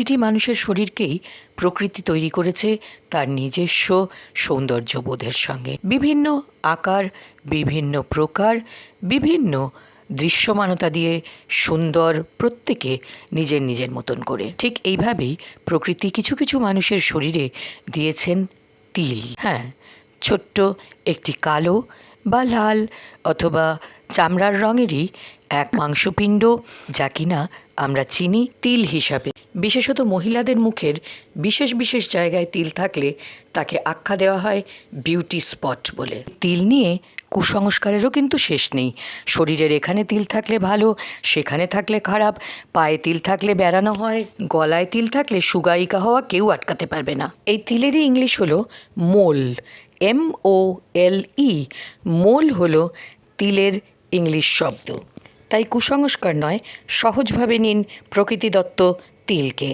প্রতিটি মানুষের শরীরকেই প্রকৃতি তৈরি করেছে তার নিজস্ব সৌন্দর্যবোধের সঙ্গে। বিভিন্ন আকার, বিভিন্ন প্রকার, বিভিন্ন দৃশ্যমানতা দিয়ে সুন্দর প্রত্যেকে নিজের নিজের মতন করে। ঠিক এইভাবেই প্রকৃতি কিছু কিছু মানুষের শরীরে দিয়েছেন তিল। হ্যাঁ ছোট্ট একটি কালো বা লাল অথবা চামড়ার রঙেরই এক মাংসপিণ্ড যা কিনা আমরা চিনি তিল হিসাবে। বিশেষত মহিলাদের মুখের বিশেষ বিশেষ জায়গায় তিল থাকলে তাকে আখ্যা দেওয়া হয় বিউটি স্পট বলে। তিল নিয়ে কুসংস্কারেরও কিন্তু শেষ নেই। শরীরের এখানে তিল থাকলে ভালো, সেখানে থাকলে খারাপ, পায়ে তিল থাকলে বেড়ানো হয়, গলায় তিল থাকলে সুগায়িকা হওয়া কেউ আটকাতে পারবে না। এই তিলেরই ইংলিশ হলো mole M O L E mole হলো তিলের ইংলিশ শব্দ। তাই কুসংস্কার নয় সহজভাবে নিন প্রকৃতিদত্ত তিলকে।